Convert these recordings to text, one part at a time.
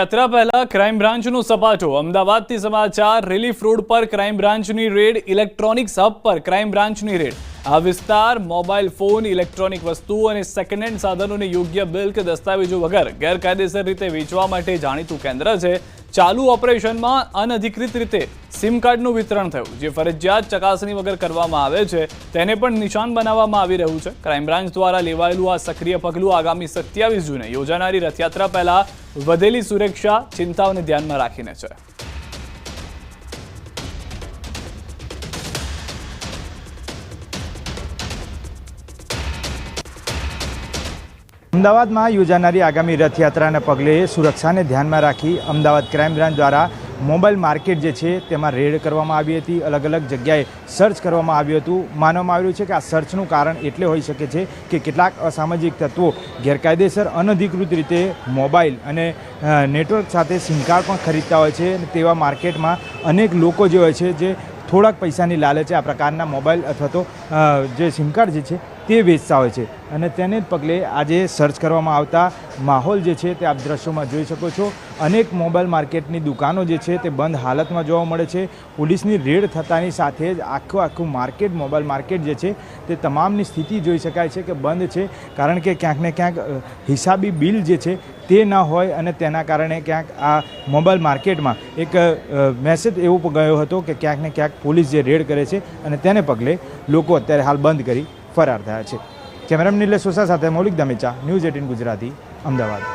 યાત્રા પહેલા ક્રાઇમ બ્રાન્ચનો સપાટો. અમદાવાદથી સમાચાર રિલીફ રોડ પર ક્રાઇમ બ્રાન્ચની રેડ ઇલેક્ટ્રોનિક્સ હબ પર ક્રાઇમ બ્રાન્ચની રેડ. આ વિસ્તાર મોબાઈલ ફોન, ઇલેક્ટ્રોનિક વસ્તુઓ અને સેકન્ડ હેન્ડ સાધનોને યોગ્ય બિલ કે દસ્તાવેજો વગર ગેરકાયદેસર રીતે વેચવા માટે જાણીતું કેન્દ્ર છે. ચાલુ ઓપરેશનમાં અનધિકૃત રીતે સિમ કાર્ડનું વિતરણ થયું, જે ફરજિયાત ચકાસણી વગર કરવામાં આવે છે. તેને પણ નિશાન બનાવવામાં આવી રહ્યું છે. ક્રાઇમ બ્રાન્ચ દ્વારા લેવાયેલું આ સક્રિય પગલું આગામી સત્યાવીસ જૂને યોજાનારી રથયાત્રા પહેલા વધેલી સુરક્ષા, ચિંતાઓને ધ્યાનમાં રાખીને છે. અમદાવાદમાં યોજાનારી આગામી રથયાત્રાના પગલે સુરક્ષાને ધ્યાનમાં રાખી અમદાવાદ ક્રાઇમ બ્રાન્ચ દ્વારા મોબાઈલ માર્કેટ જે છે તેમાં રેડ કરવામાં આવી હતી. અલગ અલગ જગ્યાએ સર્ચ કરવામાં આવ્યું હતું. માનવામાં આવ્યું છે કે આ સર્ચનું કારણ એટલે હોઈ શકે છે કે કેટલાક અસામાજિક તત્વો ગેરકાયદેસર, અનધિકૃત રીતે મોબાઈલ અને નેટવર્ક સાથે સિમ કાર્ડ પણ ખરીદતા હોય છે તેવા માર્કેટમાં અનેક લોકો જે હોય છે જે થોડાક પૈસાની લાલચે આ પ્રકારના મોબાઈલ અથવા તો જે સિમ કાર્ડ જે છે તે વેચતા હોય છે. અને તેને જ પગલે આજે સર્ચ કરવામાં આવતા માહોલ જે છે તે આપ દ્રશ્યોમાં જોઈ શકો છો. અનેક મોબાઈલ માર્કેટની દુકાનો જે છે તે બંધ હાલતમાં જોવા મળે છે. પોલીસની રેડ થતાની સાથે જ આખું આખું માર્કેટ, મોબાઈલ માર્કેટ જે છે તે તમામની સ્થિતિ જોઈ શકાય છે કે બંધ છે. કારણ કે ક્યાંક ને ક્યાંક હિસાબી બિલ જે છે તે ન હોય અને તેના કારણે ક્યાંક આ મોબાઈલ માર્કેટમાં એક મેસેજ એવો ગયો હતો કે ક્યાંક ને ક્યાંક પોલીસ જે રેડ કરે છે અને તેને પગલે લોકો અત્યારે હાલ બંધ કરી ફરાર થયા છે. કેમેરામેન નિલેશ સોસા સાથે મૌલિક દમેચા, ન્યૂઝ એટીન ગુજરાતી, અમદાવાદ.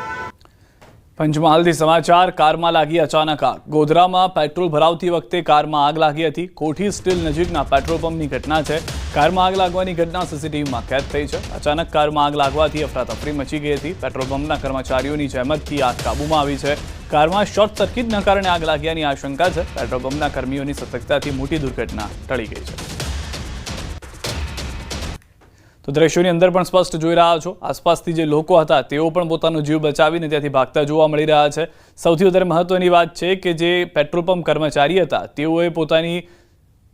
પંચમહાલથી સમાચાર, કારમાં લાગી અચાનક આગ. ગોધરામાં પેટ્રોલ ભરાવતી વખતે કારમાં આગ લાગી હતી. કોઠી સ્ટીલ નજીકના પેટ્રોલ પંપની ઘટના છે. કારમાં આગ લાગવાની ઘટના સીસીટીવીમાં કેદ થઈ છે. અચાનક કારમાં આગ લાગવાથી અફરાતફરી મચી ગઈ હતી. પેટ્રોલ પંપના કર્મચારીઓની જહેમતથી આગ કાબૂમાં આવી છે. કારમાં શોર્ટ સર્કિટના કારણે આગ લાગ્યાની આશંકા છે. પેટ્રોલ પંપના કર્મીઓની સતર્કતાથી મોટી દુર્ઘટના ટળી ગઈ છે. તો દ્રશ્યોની અંદર પણ સ્પષ્ટ જોઈ રહ્યા છો. આસપાસથી જે લોકો હતા, તેઓ પણ પોતાનો જીવ બચાવીને ત્યાંથી ભાગતા જોવા મળી રહ્યા છે. સૌથી વધારે મહત્વની વાત છે કે જે પેટ્રોલ પંપ કર્મચારી હતા, તેઓએ પોતાની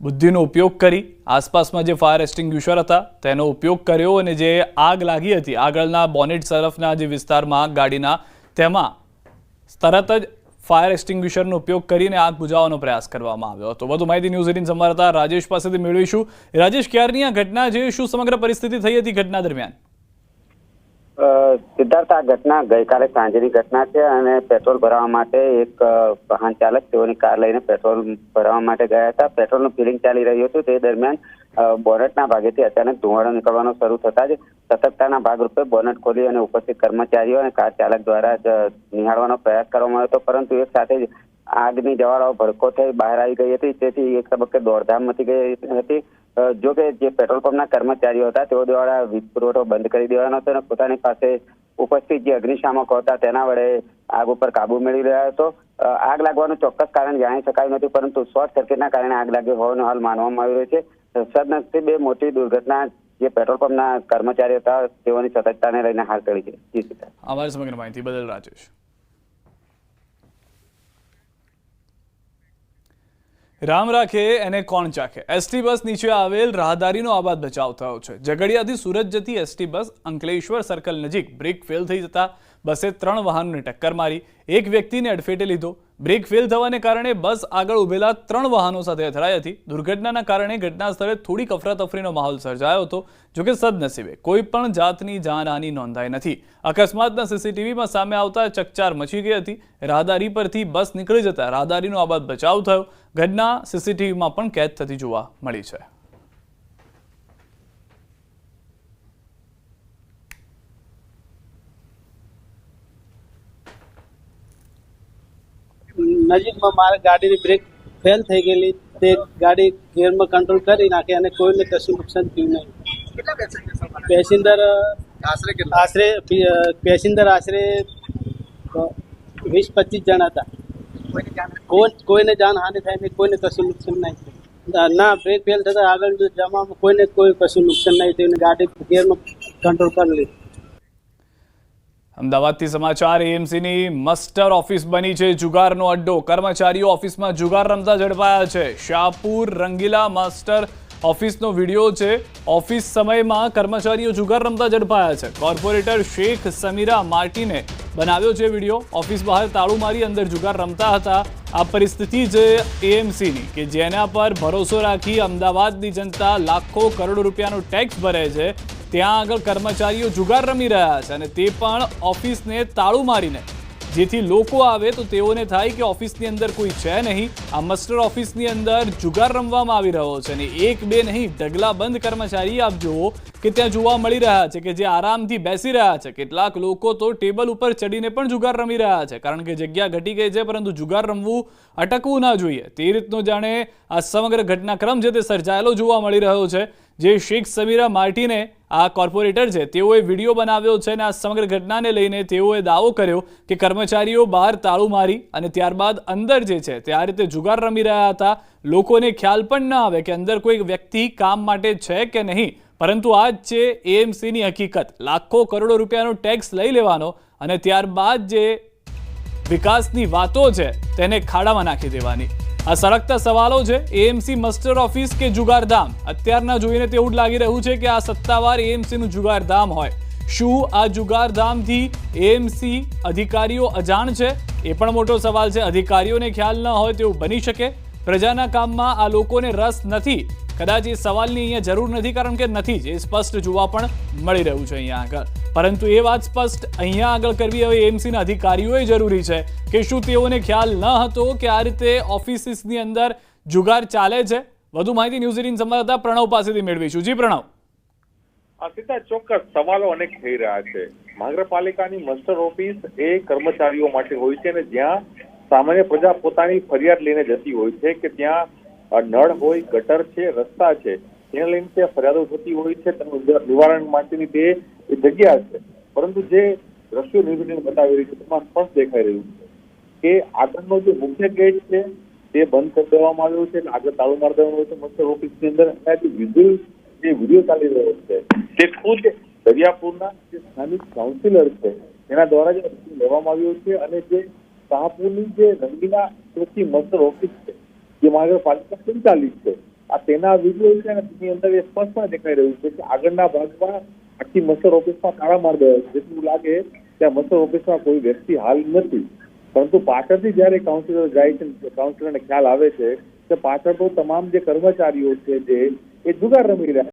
બુદ્ધિનો ઉપયોગ કરી, આસપાસમાં જે ફાયર એક્સ્ટિંગ્યુશર હતા, તેનો ઉપયોગ કર્યો અને જે આગ લાગી હતી, આગળના બોનેટ સરફના જે વિસ્તારમાં, ગાડીના તેમાં તરત જ ફાયર એક્સ્ટિંગ્વિશરનો ઉપયોગ કરીને આગ બુજાવવાનો પ્રયાસ કરવામાં આવ્યો હતો. વધુ માહિતી ન્યૂઝ એટીન સંવાદદાતા રાજેશ પાસેથી મેળવીશું. રાજેશ, ક્યારની આ ઘટના જે શું સમગ્ર પરિસ્થિતિ થઈ હતી ઘટના દરમિયાન? સિદ્ધાર્થ, આ ઘટના ગઈકાલે સાંજની ઘટના છે અને પેટ્રોલ ભરાવા માટે એક વાહન ચાલક તેઓની કાર લઈને પેટ્રોલ ભરાવા માટે ગયા હતા. પેટ્રોલનું ફિલિંગ ચાલી રહ્યું હતું. તે દરમિયાન બોનેટના ભાગેથી અચાનક ધુમાડો નીકળવાનો શરૂ થતા જ સતર્કતાના ભાગરૂપે બોનટ ખોલી અને ઉપસ્થિત કર્મચારીઓ અને કાર ચાલક દ્વારા જ નિહાળવાનો પ્રયાસ કરવામાં આવ્યો હતો. પરંતુ એક સાથે જ આગની જવાળાઓ ભડકો થઈ બહાર આવી ગઈ હતી. તેથી એક તબક્કે દોડધામ મચી ગઈ હતી. જો કે જે પેટ્રોલ પંપના કર્મચારીઓ હતા, તેઓ દ્વારા વીજ પુરવઠો બંધ કરી દેવાનો હતો અને પોતાની પાસે ઉપસ્થિત જે અગ્નિશામકો હતા, તેના વડે આગ ઉપર કાબુ મેળવી રહ્યા હતો. આગ લાગવાનું ચોક્કસ કારણ જાણી શકાયું નથી, પરંતુ શોર્ટ સર્કિટના કારણે આગ લાગી હોવાનું હાલ માનવામાં આવી રહ્યું છે. સદનસીબે મોટી દુર્ઘટના જે પેટ્રોલ પંપના કર્મચારીઓ હતા, તેઓની સતર્કતાને લઈને હાર કરી છે. માહિતી બદલ રાજેશ. રામ રાખે એને કોણ ચાખે? એસટી બસ નીચે આવેલ રાહદારીનો આબાદ બચાવ થયો છે. ઝઘડિયાથી સુરત જતી એસટી બસ અંકલેશ્વર સર્કલ નજીક બ્રેક ફેલ થઈ જતા બસે ત્રણ વાહનોને ટક્કર મારી. એક વ્યક્તિને અડફેટે લીધો. બ્રેક ફેલ થવાને કારણે બસ આગળ ઉભેલા ત્રણ વાહનો સાથે અથડાઈ હતી. દુર્ઘટનાના કારણે ઘટના સ્થળે થોડીક અફરાતફરીનો માહોલ સર્જાયો હતો જોકે સદનસીબે કોઈ પણ જાતની જાનહાની નોંધાઈ નથી. અકસ્માતના સીસીટીવીમાં સામે આવતા ચકચાર મચી ગઈ હતી. રાહદારી પરથી બસ નીકળી જતા રાહદારીનો આબાદ બચાવ થયો. ઘટના સીસીટીવીમાં પણ કેદ થતી જોવા મળી છે. નજીકમાં મારે ગાડીની બ્રેક ફેલ થઈ ગયેલી. તે ગાડી ગેરમાં કંટ્રોલ કરી નાખી અને કોઈને કશું નુકસાન થયું નહીં. પેસેન્જર આશરે આશરે પેસેન્જર આશરે વીસ પચીસ જણા હતા. કોઈ કોઈને જાનહાનિ થાય નહીં કોઈને કશું નુકસાન નહીં થયું. ના બ્રેક ફેલ થતા આગળ જવામાં કોઈને કોઈ કશું નુકસાન નહીં થયું ગાડી ગેરમાં કંટ્રોલ કરી લીધી. અમદાવાદથી સમાચાર, એએમસીની મસ્ટર ઓફિસ બની છે જુગારનો અડ્ડો. કર્મચારીઓ ઓફિસમાં જુગાર રમતા ઝડપાયા છે. શાહપુર રંગીલા માસ્ટર ઓફિસનો વીડિયો છે. ઓફિસ સમયમાં કર્મચારીઓ જુગાર રમતા ઝડપાયા છે. કોર્પોરેટર શેખ સમીરા માર્ટીને બનાવ્યો છે વીડિયો. ઓફિસ બહાર તાળું મારી અંદર જુગાર રમતા હતા. આ પરિસ્થિતિ છે એએમસીની કે જેના પર ભરોસો રાખી અમદાવાદની જનતા લાખો કરોડો રૂપિયાનો ટેક્સ ભરે છે. ત્યાં આગળ કર્મચારીઓ જુગાર રમી રહ્યા છે અને તે પણ ઓફિસને તાળું મારીને. જેથી લોકો આવે તો તેઓને થાય કે ઓફિસની અંદર કોઈ છે નહીં. આ મસ્ટર ઓફિસની અંદર જુગાર રમવામાં આવી રહ્યો છે અને એક બે નહીં, ઢગલા બંધ કર્મચારી આપ જુઓ કે ત્યાં જોવા મળી રહ્યા છે કે જે આરામથી બેસી રહ્યા છે. કેટલાક લોકો તો ટેબલ ઉપર ચડીને પણ જુગાર રમી રહ્યા છે કારણ કે જગ્યા ઘટી ગઈ છે પરંતુ જુગાર રમવું અટકવું ના જોઈએ. તે રીતનો જાણે આ સમગ્ર ઘટનાક્રમ છે તે સર્જાયેલો જોવા મળી રહ્યો છે. જે શેખ સમીરા માર્ટીને આ કોર્પોરેટર છે, તેઓએ વીડિયો બનાવ્યો છે અને આ સમગ્ર ઘટનાને લઈને તેઓએ દાવો કર્યો કે કર્મચારીઓ બહાર તાળું મારી અને ત્યારબાદ અંદર જે છે, તે આ રીતે જુગાર રમી રહ્યા હતા. લોકોને ખ્યાલ પણ ન આવે કે અંદર કોઈ વ્યક્તિ કામ માટે છે કે નહીં. પરંતુ આ જ છે એએમસીની હકીકત, લાખો કરોડો રૂપિયાનો ટેક્સ લઈ લેવાનો અને ત્યારબાદ જે વિકાસની વાતો છે, તેને ખાડામાં નાખી દેવાની. આ સળગતા સવાલો છે એએમસી મસ્ટર ઓફિસ કે જુગારધામ? અત્યારના જોઈને તેવું જ લાગી રહ્યું છે કે આ સત્તાવાર એએમસીનું જુગારધામ હોય. શું આ જુગારધામથી એએમસી અધિકારીઓ અજાણ છે? એ પણ મોટો સવાલ છે. અધિકારીઓને ખ્યાલ ન હોય તેવું બની શકે. પ્રજાના કામમાં આ લોકોને રસ નથી. કદાચ એ સવાલની અહીંયા જરૂર નથી, કારણ કે નથી જ. એ સ્પષ્ટ જોવા પણ મળી રહ્યું છે અહીંયા આગળ. પરંતુ એ વાત સ્પષ્ટ અહીંયા આગળ કરવી હવે એમસીના અધિકારીઓએ જરૂરી છે કે શું તેઓને ખ્યાલ ન હતો કે આ રીતે ઓફિસીસની અંદર જુગાર ચાલે છે? વધુ માહિતી ન્યૂઝ એટીન સંવાદદાતા પ્રણવ પાસેથી મેળવીશું. જી, પ્રણવ. સીધા ચોક્કસ સવાલો અનેક થઈ રહ્યા છે. મહાનગરપાલિકાની મસ્ટર ઓફિસ એ કર્મચારીઓ માટે હોય છે અને જ્યાં સામાન્ય પ્રજા પોતાની ફરિયાદ લઈને જતી હોય છે કે ત્યાં નળ હોય, ગટર છે, રસ્તા છે, તેને લઈને ત્યાં ફરિયાદો થતી હોય છે. તેનું નિવારણ માટેની તે એ જગ્યા છે. પરંતુ જે દ્રશ્યો ન્યૂઝીલેન્ડ બતાવી રહ્યું છે, તેમાં સ્પષ્ટ દેખાઈ રહ્યું છે કે આગળનો જે મુખ્ય ગેટ છે, તે બંધ કરી દેવામાં આવ્યો છે આગળ તાળુ મારી દેવામાં આવ્યો છે. મસ્ટર ઓફિસની અંદર અને વિઝ્યુઅલ જે વીડિયો ચાલી રહ્યો છે, તે ખુદ દરિયાપુરના જે સ્થાનિક કાઉન્સિલર છે, તેના દ્વારા જે લેવામાં આવ્યો છે અને જે શાહપુરની જે રંગીલા ચોથી મસ્ટર ઓફિસ છે, જે મહાનગરપાલિકા સંચાલિત છે, આ તેના વીડિયો છે અને તેની અંદર એ સ્પષ્ટપણે દેખાઈ રહ્યું છે કે આગળના ભાગમાં આખી મસર ઓફિસમાં તાળા માર છે જેટલું લાગે ત્યાં મસર ઓફિસમાં કોઈ વ્યક્તિ હાલ નથી. પરંતુ પાછળથી જ્યારે કાઉન્સિલર જાય છે કાઉન્સિલરને ખ્યાલ આવે છે કે પાછળ તો તમામ જે કર્મચારીઓ છે જે એ જુગાર રમી રહ્યા